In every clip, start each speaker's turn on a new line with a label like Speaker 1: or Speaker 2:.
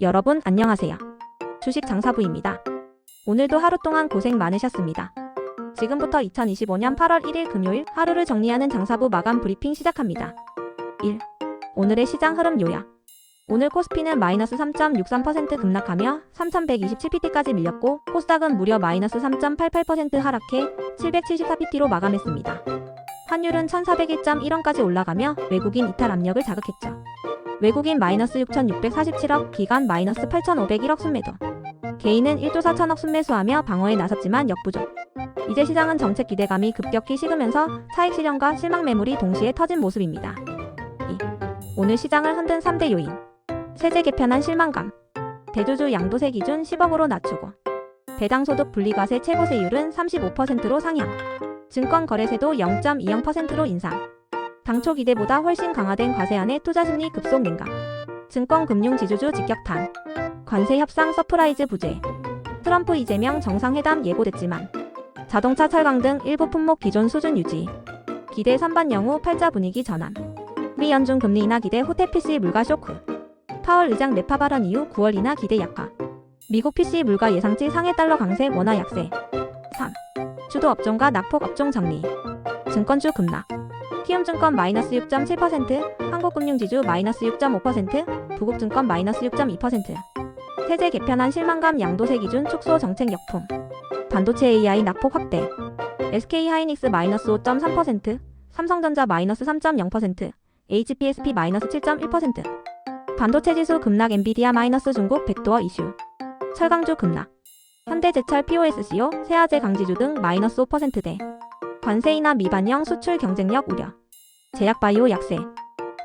Speaker 1: 여러분 안녕하세요. 주식 장사부입니다. 오늘도 하루 동안 고생 많으셨습니다. 지금부터 2025년 8월 1일 금요일 하루를 정리하는 장사부 마감 브리핑 시작합니다. 1. 오늘의 시장 흐름 요약. 오늘 코스피는 마이너스 3.63% 급락하며 3127pt까지 밀렸고 코스닥은 무려 마이너스 3.88% 하락해 774pt로 마감했습니다. 환율은 1401.1원까지 올라가며 외국인 이탈 압력을 자극했죠. 외국인 마이너스 6,647억, 기관 마이너스 8,501억 순매도. 개인은 1조 4천억 순매수하며 방어에 나섰지만 역부족. 이제 시장은 정책 기대감이 급격히 식으면서 차익 실현과 실망 매물이 동시에 터진 모습입니다. 2. 오늘 시장을 흔든 3대 요인. 세제 개편한 실망감. 대주주 양도세 기준 10억으로 낮추고. 배당소득 분리과세 최고 세율은 35%로 상향. 증권거래세도 0.20%로 인상. 당초 기대보다 훨씬 강화된 과세안에 투자심리 급속 냉각. 증권금융지주주 직격탄. 관세 협상 서프라이즈 부재. 트럼프 이재명 정상회담 예고됐지만 자동차 철강 등 일부 품목 기존 수준 유지. 기대 선반 영후 팔자 분위기 전환. 미 연준 금리 인하 기대 호텔 PC 물가 쇼크. 파월 의장 내파 발언 이후 9월 인하 기대 약화. 미국 PC 물가 예상치 상해 달러 강세 원화 약세. 3. 주도 업종과 낙폭 업종 정리. 증권주 급락. 키움증권 마이너스 6.7%, 한국금융지주 마이너스 6.5%, 부국증권 마이너스 6.2%. 세제 개편한 실망감 양도세 기준 축소 정책 역풍. 반도체 AI 낙폭 확대. SK 하이닉스 마이너스 5.3%, 삼성전자 마이너스 3.0%, HPSP 마이너스 7.1%. 반도체 지수 급락 엔비디아 마이너스 중국 백도어 이슈. 철강주 급락. 현대제철 POSCO, 세아제 강지주 등 마이너스 5%대. 관세 인하 미반영 수출 경쟁력 우려. 제약바이오 약세.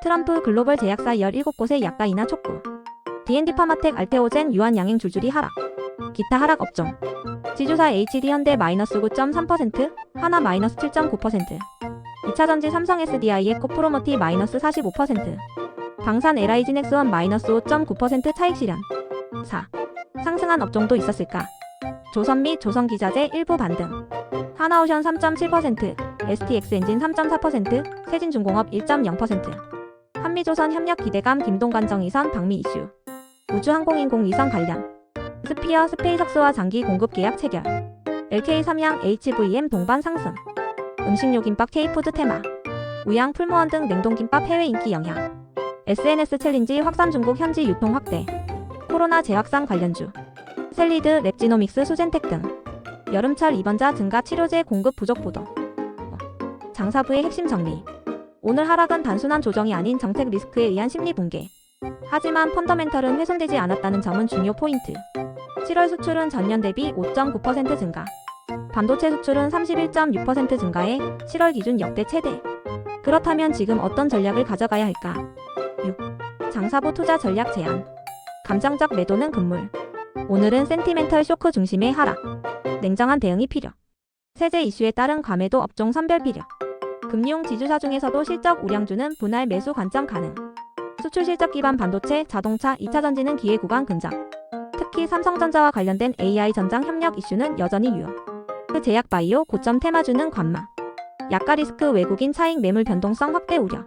Speaker 1: 트럼프 글로벌 제약사 17곳의 약가 인하 촉구. D&D 파마텍 알테오젠 유한 양행 줄줄이 하락. 기타 하락 업종. 지주사 HD 현대 마이너스 9.3%, 하나 마이너스 7.9%. 2차전지 삼성 SDI의 코프로머티 마이너스 45%. 방산 LIG 넥스원 마이너스 5.9% 차익 실현. 4. 상승한 업종도 있었을까? 조선 및 조선기자재 일부 반등. 하나오션 3.7%, STX 엔진 3.4%, 세진중공업 1.0%. 한미조선 협력 기대감 김동관정 이선 방미 이슈. 우주항공인공 이선 관련. 스피어 스페이석스와 장기 공급 계약 체결. LK 삼양 HVM 동반 상승. 음식료 김밥 K푸드 테마. 우양 풀무원 등 냉동김밥 해외 인기 영향. SNS 챌린지 확산 중국 현지 유통 확대. 코로나 재확산 관련주. 셀리드, 랩지노믹스, 수젠텍 등. 여름철 입원자 증가 치료제 공급 부족 보도. 장사부의 핵심 정리. 오늘 하락은 단순한 조정이 아닌 정책 리스크에 의한 심리 붕괴. 하지만 펀더멘털은 훼손되지 않았다는 점은 중요 포인트. 7월 수출은 전년 대비 5.9% 증가. 반도체 수출은 31.6% 증가해 7월 기준 역대 최대. 그렇다면 지금 어떤 전략을 가져가야 할까? 6. 장사부 투자 전략 제안. 감정적 매도는 금물. 오늘은 센티멘털 쇼크 중심의 하락. 냉정한 대응이 필요. 세제 이슈에 따른 과매도 업종 선별 필요. 금융 지주사 중에서도 실적 우량주는 분할 매수 관점 가능. 수출 실적 기반 반도체, 자동차, 2차 전지는 기회 구간 근접. 특히 삼성전자와 관련된 AI 전장 협력 이슈는 여전히 유효. 그 제약 바이오 고점 테마주는 관망. 약가 리스크 외국인 차익 매물 변동성 확대 우려.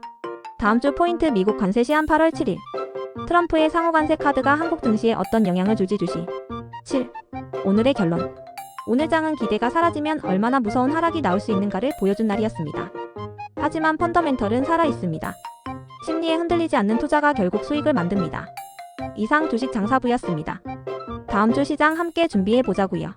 Speaker 1: 다음 주 포인트 미국 관세 시한 8월 7일. 트럼프의 상호 관세 카드가 한국 증시에 어떤 영향을 줄지 주시. 7. 오늘의 결론. 오늘 장은 기대가 사라지면 얼마나 무서운 하락이 나올 수 있는가를 보여준 날이었습니다. 하지만 펀더멘털은 살아 있습니다. 심리에 흔들리지 않는 투자가 결국 수익을 만듭니다. 이상 주식 장사부였습니다. 다음 주 시장 함께 준비해 보자고요.